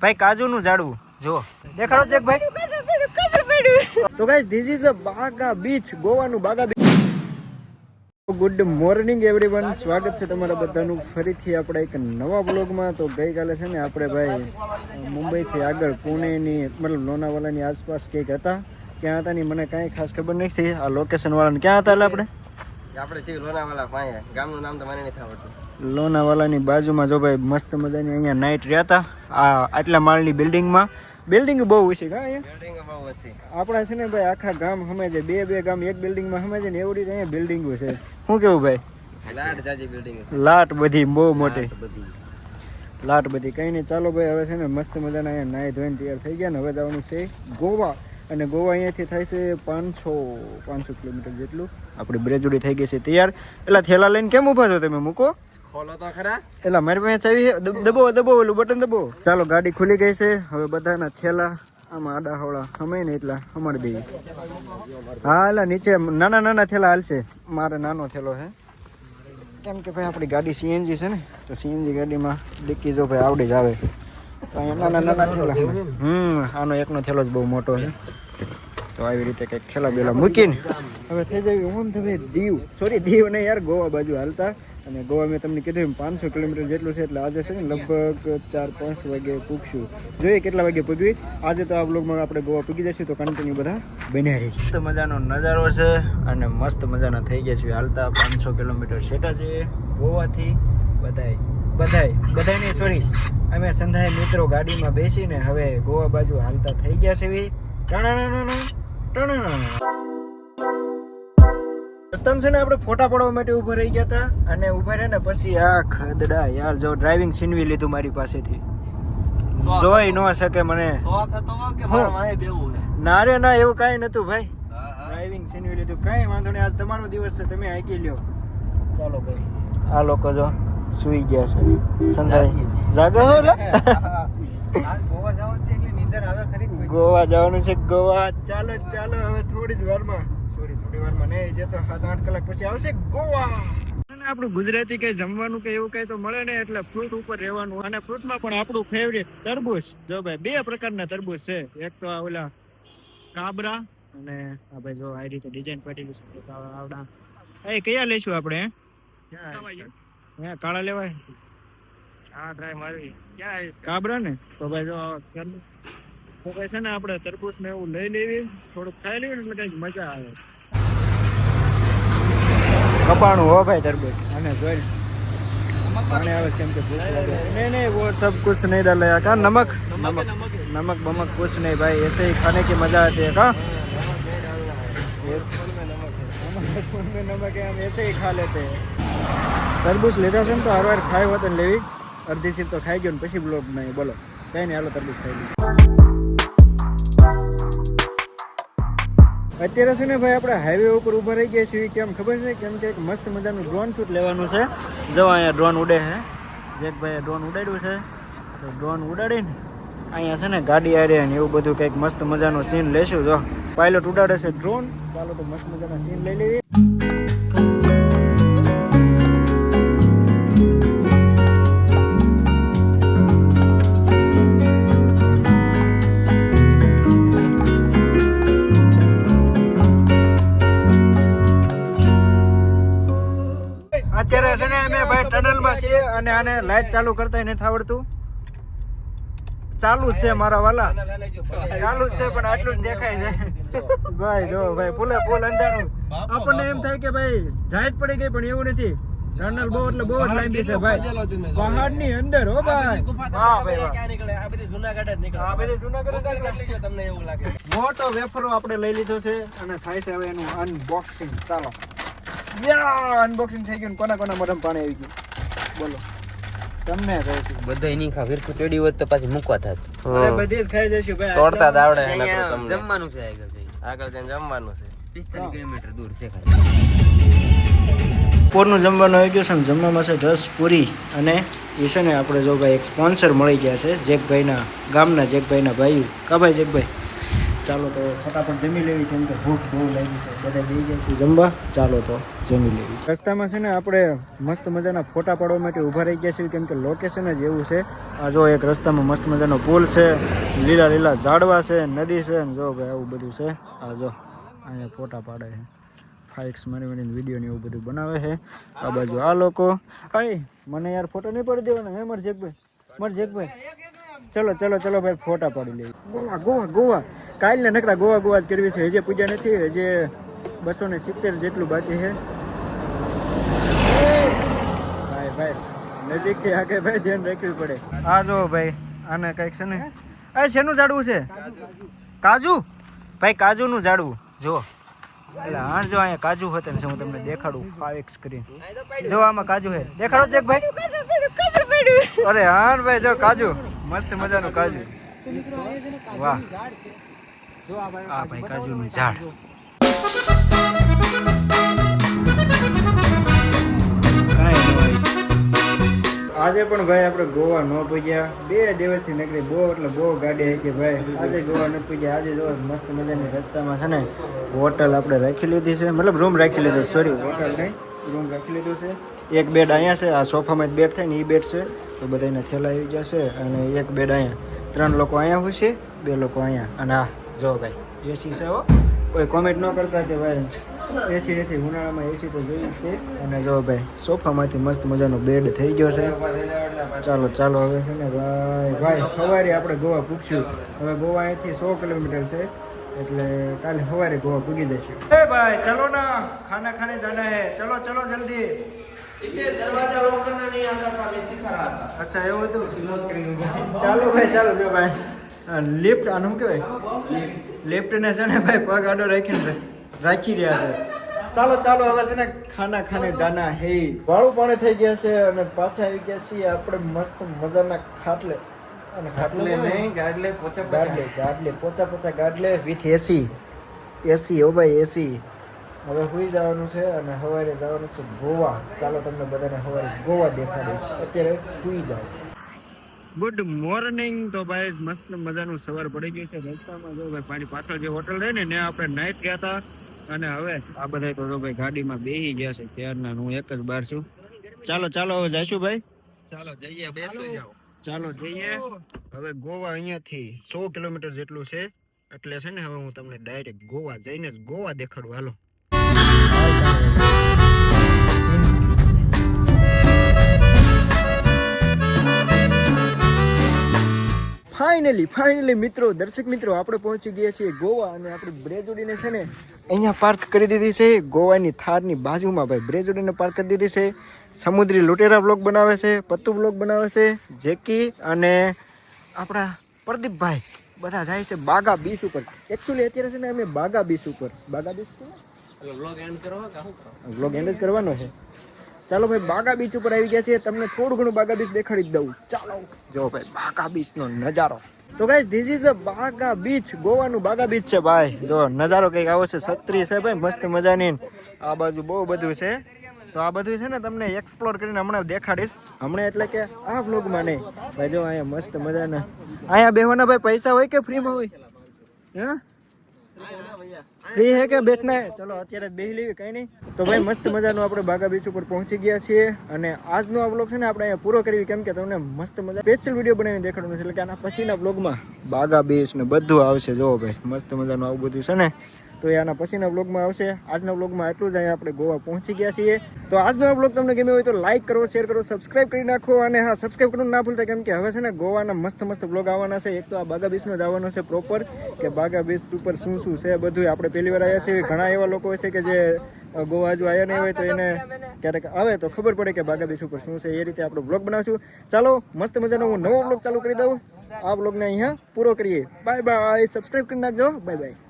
ભાઈ, કાજુનું ઝાડવું. જો દેખાડો ભાઈ. તો guys this is a Baga beach ગોવાનું Baga beach good morning everyone સ્વાગત છે તમારા બધાનું. ફરીથી આપણે એક નવા બ્લોગમાં તો ગઈકાલે છે ને આપણે ભાઈ, મુંબઈથી આગળ પુણેની, મતલબ લોનાવાલાની આસપાસ કંઈક હતા. ક્યાં હતા ની મને કાંઈ ખાસ ખબર નથી. આ લોકેશન વાળાને ક્યાં હતા એટલે આપણે? આપણે છીએ લોનાવાલા પાસે ગામનું નામ તો મને નથી આવડતું. લોનાવાલાની બાજુમાં જો ભાઈ મસ્ત મજાની અહીંયા નાઇટ રહ્યા હતા આ આટલા માળની બિલ્ડિંગમાં બિલ્ડિંગ બહુ છે કા અહીંયા? બિલ્ડિંગ બહુ હશે આપણા છે ને ભાઈ આખા ગામ સમજે બે બે ગામ એક બિલ્ડિંગમાં સમજે ને એવડી અહીંયા બિલ્ડિંગો છે. શું કેવું ભાઈ? લાડ જાજી બિલ્ડિંગ લાટ બધી બહુ મોટી. લાટ બધી. કઈ નહીં ચાલો ભાઈ હવે છે ને મસ્ત મજાના અહીંયા નાઈ ધોઈને તૈયાર થઈ ગયા ને હવે જવાનું છે ગોવા. અને ગોવા અહીંયાથી થાય છે પાંચસો પાંચસો કિલોમીટર જેટલું. આપણી બ્રેજોડી થઈ ગઈ છે તૈયાર. એટલે થેલા લઈને કેમ ઊભા છો તમે મૂકો? તો એટલે મારી પાસે દબો દબ- ઓલું બટન દબો. ચાલો, ગાડી ખુલી ગઈ છે. હવે બધાના થેલા, આમાં આડા હવળા હમે ને એટલા અમારી દઈએ. હા એટલે નીચે નાના નાના થેલા હાલશે. મારે નાનો થેલો છે. કેમ કે ભાઈ આપણી ગાડી સીએનજી છે ને, તો સીએનજી ગાડીમાં ડિક્કી જો ભાઈ આવડી જ આવે. તો અહીંયા નાના નાના થેલા હમ, આનો એકનો થેલો જ બહુ મોટો છે. તો આવી રીતે કંઈક થેલા બેલા મૂકીને. હવે થઈ જાય ઓન ધ ભાઈ દીવ. સોરી દીવ નહીં યાર, ગોવા બાજુ હાલતા. અને ગોવા મેં તમને કીધું એમ પાંચસો કિલોમીટર જેટલું છે એટલે આજે છે ને લગભગ ચાર પાંચ વાગે પૂગશું. જોઈએ કેટલા વાગે પૂગવી. આજે તો આ બ્લોગમાં આપણે ગોવા પૂગી જશું તો કન્ટિન્યુ બધા બન્યા રહીશું મસ્ત મજાનો નજારો છે અને મસ્ત મજાના થઈ ગયા છે હાલતા. પાંચસો કિલોમીટર સેટા છે ગોવાથી. બધાય બધાય બધાય નહીં સોરી અમે સંધાય મિત્રો ગાડીમાં બેસીને હવે ગોવા બાજુ હાલતા થઈ ગયા છે ટણા ટણાણાણા. રસ્તામાં છે ને આપણે ફોટા પાડવા માટે ઊભા રહી ગયા હતા અને ઊભા રહ્યા ને પછી આ ખદડા યાર જો ડ્રાઇવિંગ છીનવી લીધું મારી પાસેથી. જોઈ ન શકે મને. ના રે ના એવું કાંઈ નતું ભાઈ. ડ્રાઇવિંગ છીનવી લીધું. કાંઈ વાંધો નહીં આજ તમારો દિવસ છે તમે હાકી લ્યો. ચાલો ભાઈ. આ લોકો જો સુઈ ગયા છે. સંધાઈ જાગો હો લે. ગોવા જવાનું છે એટલે નીંદર આવે ખરી ગોવા જવાનું છે ગોવા. ચાલો ચાલો હવે થોડી જ વારમાં. સોરી થોડી વારમાં નહીં જે તો સાત આઠ કલાક પછી આવશે ગોવા! અને આપણું ગુજરાતી કઈ જમવાનું કે એવું કઈ તો મળે ને એટલે ફ્રૂટ ઉપર રહેવાનું. અને ફ્રૂટમાં પણ આપણું ફેવરેટ તરબૂચ. જો ભાઈ બે પ્રકારના તરબૂચ છે. એક તો આ ઓલા કાબરા અને આ ભાઈ જો આ રીતે ડિઝાઇન પાટેલી છે. આવડા. એ કયા લઈશું આપણે? હે કાળા લેવાય? હા ટ્રાય મારી ક્યાં કાબરા ને તો ભાઈ જો. તો ભાઈ છે ને આપણે તરબૂચ ને એવું લઈ લેવી થોડુંક ખાઈ લેવી ને એટલે કઈક મજા આવે કપાણું હો ભાઈ તરબૂચ અને જોઈ પાણી આવે કેમ કે ભૂખ લાગે નહીં નહીં वो सब कुछ नहीं डाला है का नमक नमक नमक बमक कुछ नहीं भाई ऐसे ही खाने की मजा आती है का Yes. हमारे खून में नमक है हम ऐसे ही खा लेते हैं તરબૂચ લીધા છે ને તો હારવાર ખાઈ હોત ને લેવી અડધી સીટ તો ખાઈ ગયો ને પછી બ્લોગ નહીં બોલો કઈ નહીં હાલો તરબૂચ ખાઈ લઈએ અત્યારે છે ને ભાઈ આપણે હાઈવે ઉપર ઊભા રહી ગયા છીએ. કેમ ખબર છે? કેમ કે એક મસ્ત મજાનું ડ્રોન શૂટ લેવાનું છે. જો અહીંયા ડ્રોન ઉડે છે. જેકભાઈએ ડ્રોન ઉડાડ્યું છે. તો ડ્રોન ઉડાડીને અહીંયા છે ને ગાડી આરે ને એવું બધું કંઈક મસ્ત મજાનું સીન લેશું. જો પાયલોટ ઉડાડે છે ડ્રોન ચાલો તો મસ્ત મજાના સીન લઈ લેવી અત્યારે છે ને અમે ભાઈ ટનલમાં છીએ અને આને લાઈટ ચાલુ કરતા નથી આવડતું. ચાલુ જ છે મારા વાલા. ચાલુ જ છે પણ આટલું જ દેખાય છે. ભાઈ જો ભાઈ ફૂલે ફૂલ અંધારું. આપણને એમ થાય કે ભાઈ રાત પડી ગઈ પણ એવું નથી. ટનલ બહુ એટલે બહુ લાંબી છે ભાઈ. પહાડની અંદર હો ભાઈ. હા ભાઈ ક્યાં નીકળે? આ બધી જૂનાગઢ જ નીકળે. આ બધી જૂનાગઢ જ નીકળે. તમને એવું લાગે. મોટો વેફરો આપણે લઈ લીધો છે અને થાય છે હવે એનું અનબોક્સિંગ ચાલો. યા અનબોક્સિંગ થઈ ગયું કોના કોના મોઢામાં પાણી આવી ગયું. બોલો. તમને કહું છું બધા એની ખા વીરખું ટેડી હોત તો પાછી મૂકવા થાત. અરે બધી જ ખાઈ જશું ભાઈ. તોડતા દાવડે એને તો તમને. જમવાનું છે આગળ જઈ આગળ જઈને જમવાનું છે. પિસ્તાલીસ કિલોમીટર દૂર છે ખાલી. પોરનું જમવાનું આવી ગયું છે ને જમવામાં છે રસ પૂરી અને એ છે ને આપણે જો ભાઈ એક સ્પોન્સર મળી ગયા છે જેકભાઈના ગામના જેકભાઈના ભાઈ કા ભાઈ જેકભાઈ? ચાલો તો ફટાફટ જમી લેવી કેમ કે ભૂખ બહુ લાગી છે. બધા બેસી ગયા છે. જમવા? ચાલો તો જમી લેવી. રસ્તામાં છે ને આપણે મસ્ત મજાના ફોટા પાડવા માટે ઊભા રહી ગયા છીએ કેમ કે લોકેશન જ એવું છે. આ જો એક રસ્તામાં મસ્ત મજાનો પુલ છે લીલા લીલા ઝાડવા છે નદી છે ને જો ભાઈ આવું બધું છે. આ જો અહીંયા ફોટા પાડે છે. ફાઇક્સ મારી મારીને વીડિયો ને એવું બધું બનાવે છે. આ બાજુ આ લોકો. અય મને યાર ફોટો નહીં પાડી દેવાનો. હે માર જેકભાઈ માર જેકભાઈ ચલો ચલો ચલો ભાઈ ફોટા પાડી લઈએ. ગોવા ગોવા ગોવા. કાલને નકરા ગોવા ગોવા જ કરવી છે. હજી પૂજા નથી, હજી બસો ને સિત્તેર જેટલું બાકી છે. ભાઈ ભાઈ, નજીકથી આગળ ભાઈ ધ્યાન રાખવું પડે. આ જો ભાઈ, આને કંઈક છે ને, એ શેનું ઝાડવું છે? કાજુ. ભાઈ, કાજુનું ઝાડવું. જો એટલે હા જો અહીંયા કાજુ હોત ને હું તમને દેખાડું ફાઈવ એક્સ સ્ક્રીન જો આમાં કાજુ છે. દેખાડો છે ભાઈ. અરે હા ભાઈ, જો કાજુ. મસ્ત મજાનું કાજુ. વાહ. આ ભાઈ ઝાડ. આજે પણ ભાઈ આપણે ગોવા ન પૂજ્યા. બે દિવસથી નીકળી બહુ, એટલે બહુ ગાડી હતી ભાઈ, આજે ગોવા ન પૂજ્યા. આજે જો મસ્ત મજાની રસ્તામાં છે ને, હોટલ આપણે રાખી લીધી છે. મતલબ રૂમ રાખી લીધો સોરી હોટલ નહીં, રૂમ રાખી લીધું છે. એક બેડ અહીંયા છે, આ સોફામાં જ બેડ થાય ને એ બેડ છે. તો બધાને થેલા આવી છે અને એક બેડ અહીંયા. ત્રણ લોકો અહીંયા હોય છે, બે લોકો અહીંયા. અને આ જો ભાઈ એસી છે હો. કોઈ કોમેન્ટ ન કરતા કે ભાઈ એસી નથી ઉનાળામાં એસી તો જોઈ જ છે. અને જો ભાઈ સોફામાંથી મસ્ત મજાનો બેડ થઈ ગયો છે. ચાલો ચાલો હવે છે ને ભાઈ ભાઈ સવારે આપણે ગોવા પૂછ્યું હવે ગોવા અહીંથી સો કિલોમીટર છે એટલે કાલે સવારે ગોવા પૂગી જશે એ ભાઈ ચલો ના ખાના ખાને જાના. હે ચલો ચલો જલ્દી. અચ્છા એવું હતું? ચાલો ભાઈ ચાલો જો ભાઈ. લિફ્ટ આનું શું કહેવાય? લિફ્ટ ને છે ને ભાઈ પગ આડો રાખીને રાખી રહ્યા છે. ચાલો ચાલો હવે છે ને ખાના ખાને જાના હે. વાળું પાણી થઈ ગયા છે અને પાછા આવી ગયા છીએ આપણે મસ્ત મજાના ખાટલે. અને ખાટલે નહીં ગાડલે પોચા ગાડલે ગાડલે પોચા પોચા ગાડલે વિથ એસી એસી ઓ ભાઈ એસી હવે સુઈ જવાનું છે અને સવારે જવાનું છે ગોવા. ચાલો તમને બધાને સવારે ગોવા દેખાડીશ. અત્યારે સુઈ જાઓ. ગુડ મોર્નિંગ તો ભાઈ મસ્ત મજાનું સવાર પડી ગયું છે. રસ્તામાં જો ભાઈ પાણી પાછળ જે હોટલ રહે ને ને આપણે નાઈટ ગયા હતા. અને હવે આ બધા તો જો ભાઈ ગાડીમાં બેસી ગયા છે. ત્યારના હું એક જ બાર છું. ચાલો ચાલો હવે જઈશું ભાઈ. ચાલો જઈએ બેસી જાઓ. ચાલો જઈએ. હવે ગોવા અહીંયાથી સો કિલોમીટર જેટલું છે. એટલે છે ને હવે હું તમને ડાયરેક્ટ ગોવા જઈને જ ગોવા દેખાડું. હાલો. ફાઇનલી ફાઇનલી મિત્રો દર્શક મિત્રો આપણે પહોંચી ગયા છીએ ગોવા અને આપણી બ્રેજોડીને છે ને અહીંયા પાર્ક કરી દીધી છે. ગોવાની થારની બાજુમાં ભાઈ બ્રેજોડીને પાર્ક કરી દીધી છે. સમુદ્રી લુટેરા બ્લોગ બનાવે છે પત્તુ બ્લોગ બનાવે છે જેકી અને આપણા પ્રદીપભાઈ બધા જાય છે બાગા બીચ ઉપર. એકચ્યુઅલી અત્યારે છે ને અમે બાગા બીચ ઉપર. બાગા બીચ બ્લોગ એન્ડ કરવાનો છે. ચાલો ભાઈ બાગા બીચ ઉપર આવી ગયા છે તમને થોડું ઘણું બાગા બીચ દેખાડી દઉં. ચાલો. જો ભાઈ બાગા બીચ નો નજારો. તો guys this is a Baga beach ગોવાનું Baga beach છે ભાઈ. જો નજારો કંઈક આવો છે છત્રી છે ભાઈ મસ્ત મજાની. આ બાજુ બહુ બધું છે. તો આ બધું છે ને તમને એક્સપ્લોર કરીને હમણાં દેખાડીશ. હમણાં એટલે કે આ વ્લોગમાં નહીં. ભાઈ જો અહીંયા મસ્ત મજાના. અહીંયા બેહવાના ભાઈ પૈસા હોય કે ફ્રીમાં હોય? હા? ફ્રી હે કે બેઠના ચલો, અત્યારે બેહી લેવી, કઈ નહીં. તો ભાઈ, મસ્ત મજાનું આપણે બાગા બીચ ઉપર પહોંચી ગયા છીએ અને આજનો આ બ્લોગ છે ને આપણે અહીંયા પૂરો કરવી કેમ કે તમને મસ્ત મજા સ્પેશિયલ વીડિયો બનાવીને દેખાડવાનું છે, એટલે કે આના પછીના બ્લોગમાં બાગા બીચ ને બધું આવશે. જોવો ભાઈ, મસ્ત મજાનું આવું બધું છે ને. તો એ આના પછીના બ્લોગમાં આવશે. આજના બ્લોગમાં એટલું જ. અહીંયા આપણે ગોવા પહોંચી ગયા છીએ. તો આજનો બ્લોગ તમને ગમ્યો હોય તો લાઇક કરો શેર કરો સબસ્ક્રાઇબ કરી નાખો. અને હા સબસ્ક્રાઇબ કરવાનું ના ભૂલતા, કેમ કે હવે છે ને ગોવાના મસ્ત મસ્ત બ્લોગ આવવાના છે. એક તો આ બાગા બીચનો જ આવવાનો છે પ્રોપર કે બાગા બીચ ઉપર શું શું છે બધું આપણે પહેલી વાર આવ્યા છીએ. ઘણા એવા લોકો હોય છે કે જે ગોવા જો આવ્યા નહીં હોય તો એને ક્યારેક આવે તો ખબર પડે કે બાગા બીચ ઉપર શું છે. એ રીતે આપણો બ્લોગ બનાવશું. ચાલો, મસ્ત મજાનો હું નવો બ્લોગ ચાલુ કરી દઉં. આ બ્લોગને અહીંયા પૂરો કરીએ. બાય બાય સબસ્ક્રાઇબ કરી નાખજો. Bye bye